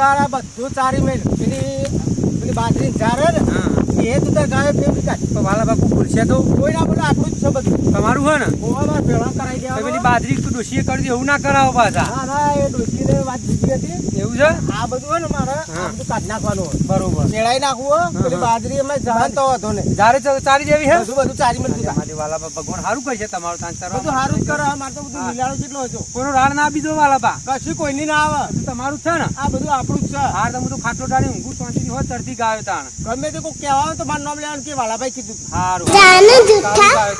તારા બધું ચારી મેલ. પેલી પેલી બાજરી ચારે ને એ તું તાર ગાયો ફેરવી કાઢ તો વાલા બાપુ ભૂલશે તો કોઈ ના બોલે આપણું જ છે બધું. તમારું હોય ને? ગોવામાં પેલા કરાઈ તો પેલી બાજરી ડોશીએ કરી દે એવું ના કરાવો પાછા. ના ના એ ડોશીને વાત બીજી હતી. એવું છે? આ બધું હોય ને મારે આ બધું કાઢી નાખવાનું હોય. બરોબર. મેળાઈ નાખવું પેલી બાજરી અમે જાણતો હતો ને. જારે ચારી જેવી હે? બધું બધું ચારી મળતું. મારી વાલા બા ભગવાન સારું કરશે તમારું તાન ચારવા બધું સારું જ કરે મારે તો બધું હા. કેટલો હતો. કોઈનો રાડ ના બીજો વાલા બા. કશું કોઈની ના આવે. તમારું છે ને? આ બધું આપણું જ છે. હાર તો હું તો ખાટલો ડાળી ઊંઘું શાંતિથી હોય તરતી ગાયો તાણ. ગમે તે કોઈ કહેવા આવે તો મારું નામ લેવાનું કે વાલાભાઈ કીધું સારું ગાયો.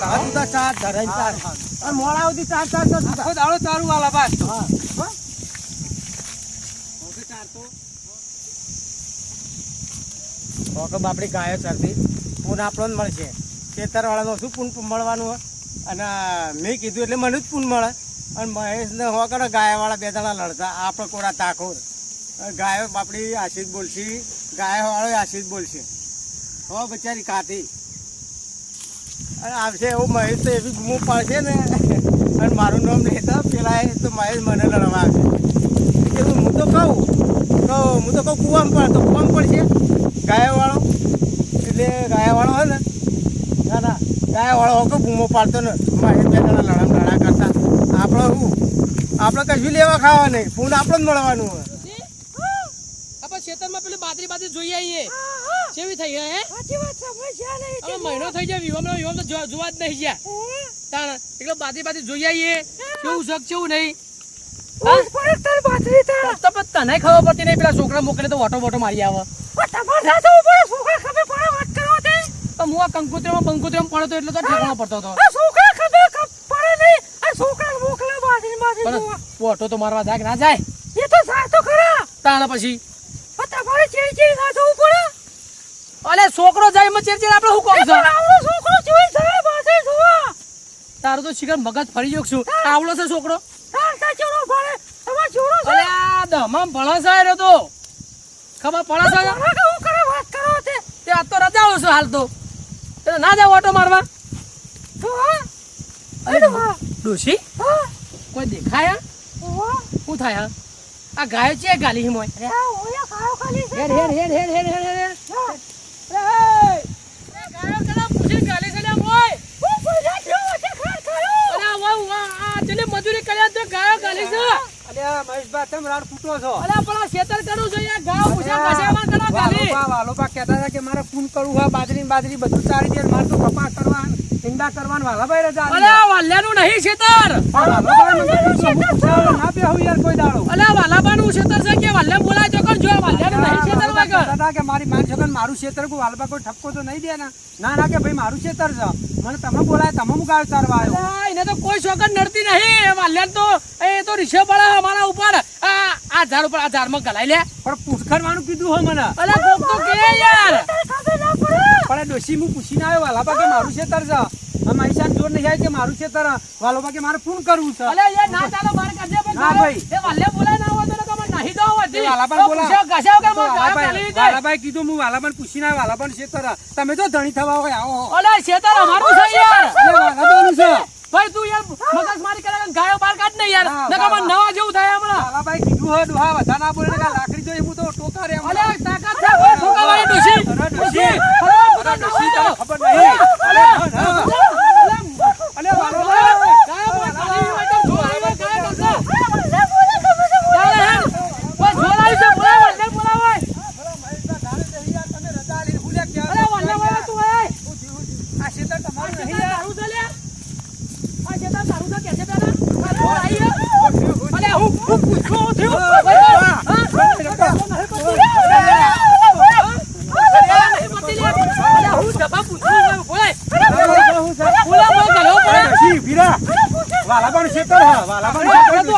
આ ચાર ધરાઈ ચાર અને મોડા સુધી ચાર ચાર ચાર આખો દાડો તારું વાલાભાઈ. હા. ચાર તો. બાપડી ગાયો ચરતી. પૂન આપણો જ મળશે. ખેતરવાળાનો શું પૂન મળવાનું હોય? અને મેં કીધું એટલે મને જ પૂન મળે. અને મહેશને હો કરો ગાયવાળા બે દાડા લડતા. આપણે કોરા તાકોર. ગાયો બાપડી આશીષ બોલશી. ગાયવાળો આશીષ બોલશે. હો બચારી કાતી અને આવશે એવું મહેશ તો એવી ગુમો પાડશે ને. અને મારું નામ લેતા પેલા એ તો મહેશ મને લડવા આવશે કે હું હું તો કહું તો હું તો કહું કૂવામાં પડે તો કૂવામાં પડશે ગાયાવાળો. એટલે ગાયાવાળો હોય ને ના ના ગાયાવાળો હોય કે બૂમો પાડતો ને. મહેશ બે જણા લડા લડા કરતા. આપણે શું આપણે કશું લેવા ખાવા નહીં. ફૂન આપણે જ મળવાનું હોય. આપણે ખેતરમાં પેલી બાદરી બાદરી જોઈ આવીએ કેવી થઈ ગયા હે? સાચી વાત સમજ્યા નહીં હવે મહિનો થઈ જાય વિવામ વિવામ તો જોવા જ નહીં ગયા. તાણ એટલે બાધી બાધી જોઈ આવીએ. કેવું શક કેવું નહીં? નહીં મારવા ના જાય. એ તો સાચો ખરા. તાણ પછી. અલે છોકરો જાય માં ચેરચેર આપણે શું કહું કોમ આવડો છોકરો જોઈ જાય પાસે જોવા. તારું તો શિકાર મગજ ફરી ગયો છું આવડો છે છોકરો? તાર તા ચોરો છે? અલે આ દમામ ભળસાય રહ્યો તો. ખબર ભળસાય હું કરે વાત કરો તે? તે આ તો રજાળો છે હાલ તો. તે ના જાવ ઓટો મારવા? અરે હા. ડોશી કોઈ દેખાયા શું થાય આ ગાયો છે ગાલી હિમોય રે ઓયા ગાયો ખાલી છે હેર હેર હેર હેર હેર હેર મજૂરી કર્યા તો ગાયો ગાલી છે અરે મહેશભા તમે રાડ ફૂટો છો. અરે પણ ખેતર કરું છે યાર ગાયો પૂછ્યા ઘસાવા કલા ગાલી વાલોબા વાલોબા કહેતા હતા કે મારે ફોન કરવું હા બાજરી બાજરી બધું ચારી દે મારે તો કપા કરવા ઈંડા કરવા વાલાભાઈ રજા અરે વાલ્યાનું નહીં ખેતર ના યાર કોઈ દાડો. અલે આ વાલાબાનું ખેતર છે કે વાલ્યા બોલાય તો કર જો આ વાલ્યાનું નહીં ખેતર વાલોબા વગર કહેતા હતા કે મારી માન છોકરા મારું ક્ષેત્ર કોઈ વાલબા કોઈ ઠપકો તો નહીં દે ને? ના ના કે ભાઈ મારું ક્ષેત્ર છે. મને તમે બોલાય તમે હું ગાયો ચારવા આવ્યો? એને તો કોઈ છોકર નડતી નહીં. એ તો એ તો રિષભ પડે અમારા ઉપર આ ઝાડ ઉપર આ ઝાડમાં ગલાઈ લે પણ પૂછખરવાનું કીધું હો મને. અલે કોક તો કે યાર. પણ ડોશી હું પૂછીને આવ્યો વાલાબા કે મારું ક્ષેત્ર છે. મારી સાથે જોર નહીં આવે કે મારું ક્ષેત્ર. વાલોબા કે મારે ફોન કરવું છે. અલે યાર ના ચાલો મારે ના ભાઈ. એ વાલ્યા બોલાય ના હોય નહીં દો. વાલાબાન વગર વાલાબાઈ કીધું હું વાલાબાન પૂછીને આવ્યો વાલાબાન ક્ષેત્ર તમે તો ધણી થવા હોય આવો અમારું છે યાર. એટલે છે. ભાઈ તું યાર મગજ મારી કરે ગાયો બાર કાઢ ને યાર હા, મને નવા જેવું થાય હમણાં. વાલાબાઈ કીધું હોય ડોહા બધા ના બોલે ને લાકડી તો ટોકા ખેતર હા વાલાબા તો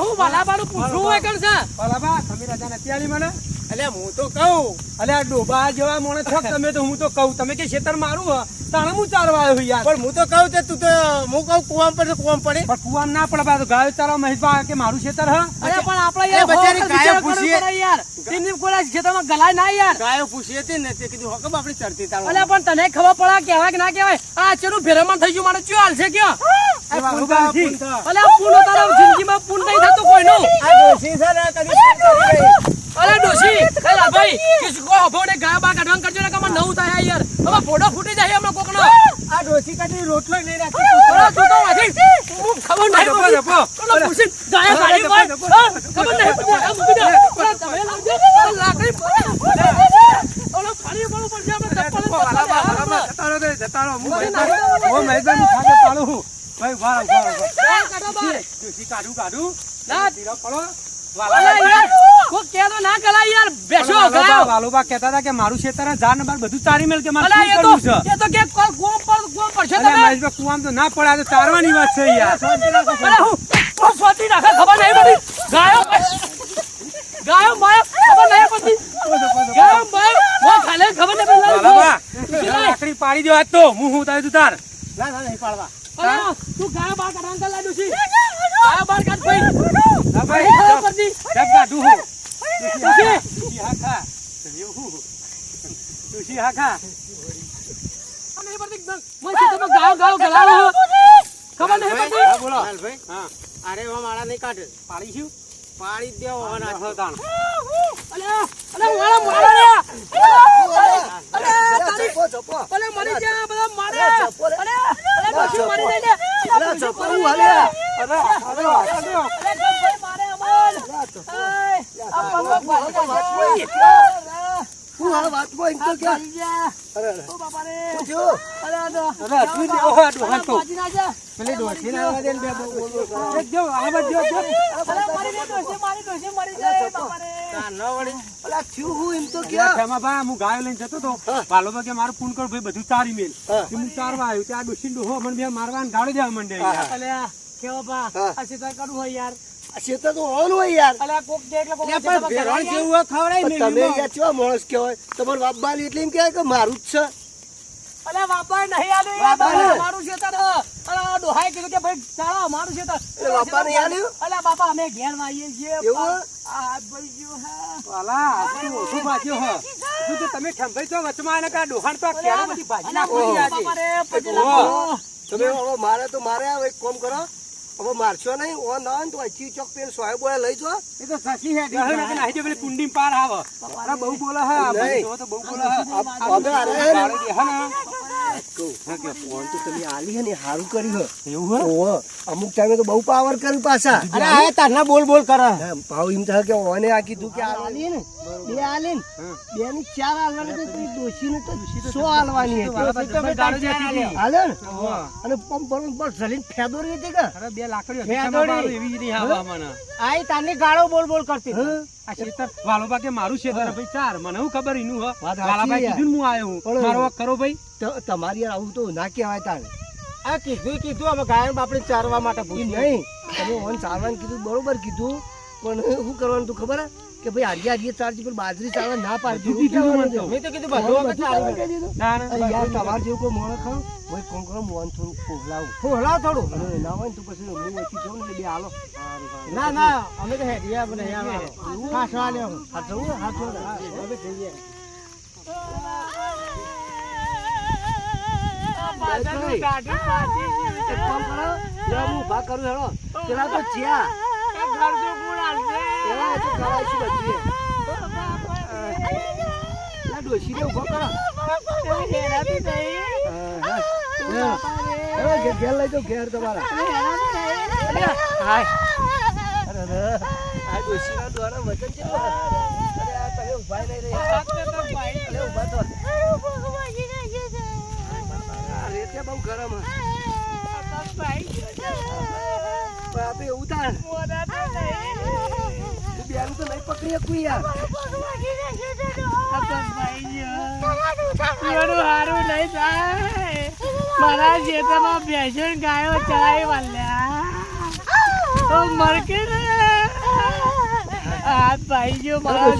હું વાલાબાનું પૂછું હોય કણ છે વાલાબા તમે રાજાને ત્યાલી મને એટલે હું તો કહું. અલે આ ડોબા જેવા મોણે છો તમે તો હું તો કહું. તમે કે ખેતર મારું હ? તાણે હું ચારવા આવ્યો યાર? પણ હું તો કહું છે તું તો હું કહું કુવામ પડે કુવામ પડે. પણ કુવામ ના પડે બાદ ગાયો ચારવા મહેશભા કે મારું ખેતર હ? અરે પણ આપણે યાર બચારી ગાયો પૂછીએ. યાર. તેમની કોઈ ખેતરમાં ગલાય ના યાર. ગાયો પૂછીએ હતી ને તે કીધું હકમ આપણી ચરતી તાળો અલે પણ તને ખબર પડે કહેવાય કે ના કહેવાય? આ ચેરું ફેરવણ થઈ ગયું મારે ચિયો હાલ છે કે અલે આ પૂન તારા જિંદગીમાં પૂન નહીં થતો કોઈનો. આ ડોશી છે ને કદી. અરે ડોશી એ લાભાઈ કે કોઈ હભો ને ગાય બા કાઢવાનું કરજો ને કે આમાં નવું થાય યાર હવે ફોટો ફૂટી જાય હમણાં કોકનો આ ડોશી કદી રોટલો લઈ રાખતી. અરે તું તો વાથી હું ખબર નહીં જપો, પડી. જપો. ઓલો પૂછીને ગાડી પર. ખબર નહીં પડી. આ મૂકી દે. અરે તમે લાવજો. લાકડી પર. ઓલો ફાડી પડવું પડશે આપણે ચપ્પલ વાલા બા, વાલા બા, જતારો જ. જતા રહો તે, જતા રહો. હું મહેશભાઈ- હું મહેશભાઈનું ખાતે પાડું છું. ભાઈ, વાળા. ગાય કાઢો બહાર. ડોશી કાઢું, કાઢું. ના, ધીરો પડો. વાલા યાર, કોક કહે ના કરાય યાર. બેસો, ગાયો. વાલોબા કહેતા હતા કે મારું ખેતર ઝાડ ને બધું ચારી મેલ કે મારે શું કરવું છે? એ તો કે કોલ કૂવો પર કૂવો પડશે અલ્યા, તમે. મહેશભાઈ, કૂવામાં તો ના પડે આ તો ચારવાની વાત છે યાર. અરે હું હું સ્વાતી નાખે ખબર નહીં પડી. ગાયો ગાયો માયો ખબર નહીં પડતી ગાયો માયો મો ખાલે ખબર નહીં પડી. વાલાબા, લાકડી પાડી દો આજ તો હું હું તારે તું તાર ના ના નહીં પાડવા. તું ગાયો બાર કાઢવાનું કર લાડુ છી ગાયો બાર કાઢ ભાઈ હા ભાઈ, નહીં ખબર જપ- પડતી જપ કાઢું હું તુસી તુસી હા ખા. એવું. તુસી હા ખા. નહીં પડતી મને છે તમે ગાયો ગાયો ગલાવો ખબર નહીં પડતી હા, બોલો ભાઈ હા, અરે એવા માળા નહીં કાઢે? પાડી જ દેવો હવે નાખો. હા, તાણ. અલે અલે મારા મારા લે અલે તારી અલે મરી જા બધા મારે અલે અલે ડોશી મરી જાય લે અલે ડોશી મરી જાય લે. અરે, અરે, ભાઈ મારે એય, આ પગમાં ભાગી જાય છે. શું હાલ વાત કોઈ એમ તો ક્યાં? ભાગી અરે, બાપા રે. અરે અરે, હજુ જ એવો હાડો અરે હાથો. ભાગી ના જા. પેલી ડોશી ના આવવા ને બે બોલ બોલ કરે. એક દ્યો, આ બાજુ દ્યો, દ્યો. અરે મારી લે ડોશી, મારી ડોશી મરી જાય બાપા રે. ના, વળી. અલા, થયું હું એમ તો અલ્યા, ક્યાં? ખેમાભાઈ, હું ગાયો લઈને જતો તો પાલો વાલોબા મારો મારું પૂન કરો ભાઈ બધું ચારી મેલ હા. ચારવા આવ્યો ત્યાં ડોસી ડોહો મને બે મારવા ને ગાળો દેવા માંડે હા, હા. અલે આ કેવો બા. આ સીધા કરવું હોય યાર શેતર તો હોવાનું હોય યાર. અલે કોક દે એટલે કોક ભેરણ જેવું ખવડાય પણ તમે યાર કેવા માણસ કહેવાય? તમારું બાપ એટલે એમ કહેવાય કે મારું જ છે. અલે બાપા નહીં આલ્યું યાર. બાપા બાપા ને? અમારું છે તાર અલે આ ડોહાએ કીધું કે ભાઈ ચાલો અમારું છે એટલે બાપા નહીં આલ્યું? અલે બાપા અમે ઘેર વાઈએ છીએ. એવું? આ ભાઈ ગયો હા વાલા, આટલું ઓછું ભાજ્યો હે. તો તમે ઠંભાઈ વચમાં કાં ડોહાણ તો બધી ભાજી નાખો આજે. લાગો. તમે મારે તો મારે એક કામ કરો. હવે મારશો નહીં ઓ ના તો અહીંથી ચોક પેલ સોય બોય લઈ જો. એ તો સસી હેડી ડોહે નાખે નાહી દે, પેલી કુંડીમાં પાર આવે. અરે બહુ બોલે હે, નહીં. તો બહુ બોલે હે. આ- અમે હે ને, અમુક ટાઈમે તો બહુ પાવર કર્યું પાછા. અરે બોલ બોલ કરે. ભાવ એમ થાય કે ઓને આ કીધું કે આલી ને. બે આલી બે ની ચાર આલવાની તો પેલી ડોશીને તો સો આલવાની હતી. વાલા પાસે ભાઈ ગાળો દેતી હતી. હાલે ને. અને પંપ પર પર ઝલીને ફેદો હતી કે? બે લાકડીઓ બે મારું એવી જ નહીં આવે મને. આઈ તારની ગાળો બોલ બોલ કરતી આ ખેતર વાલોબા કે મારું ખેતર ભાઈ ચાર. મને હું ખબર એનું હે. કીધું આવ્યો હું મારો કરો ભાઈ? તમારી યાર આવું તો ના કહેવાય તારે. આ કીધું કીધું અમે ગાયન આપણે ચારવા માટે ભૂલ નહીં. તમે ઓન ચારવાનું કીધું બરોબર કીધું. પણ શું કરવાનું તું ખબર હે? કે ભાઈ હારીએ હારીએ ચાલશે પણ બાજરી ચાલે ના પાડતી. મેં તો કીધું બધું વખત. ના ના યાર તમારે જેવું કોઈ મોણ ખાવ ભાઈ કોણ કરો મોન થોડું ફોગલાવું હું થોડું. ના હોય ને તો પછી હું ઓછી જોઉં ને બે હાલો. ના ના અમે તો હેડિયા બને અહીંયા ખાસવા લ્યો હા જવું ને? હા જવું ને? અમે જઈએ. બાજાનું કાઢું પાછી. એક કામ કરો. યાર હું ઊભા કરું હેડો. પેલા તો જ્યાં. ઘર જો? તો કરાવીશું બધીએ. પેલા ડોશીને ઊભો કરો તમે હેરાતી નહીં? હા, હા. હેડો, ઘેર- ઘેર લઈ જાઓ ઘેર તમારા. નહીં? અરે, અરે, આ ડોશીના દ્વારા વચન છે અરે આ તમે ઊભા નહીં રહી અરે ઊભા તો. રેતે બહુ ગરમ ભાઈ એવું થાય મોઢા તો નહીં. પકડી શકું યાર આ. પીવાનું હારું નહીં થાય. મારા ખેતરમાં ભેંસો ને ગાયો ચરાઈ વાલ્યા. મરકે ને. હાથ ભાઈ ગયો મારા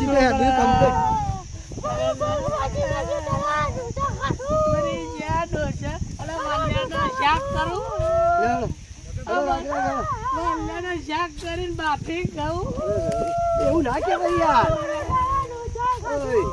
ડોશા. અલા વાલિયાનું શાક કરું. વાંદરાનો શાક કરીને બાફી ખાવું એવું ના કે ભાઈ યાર ઓય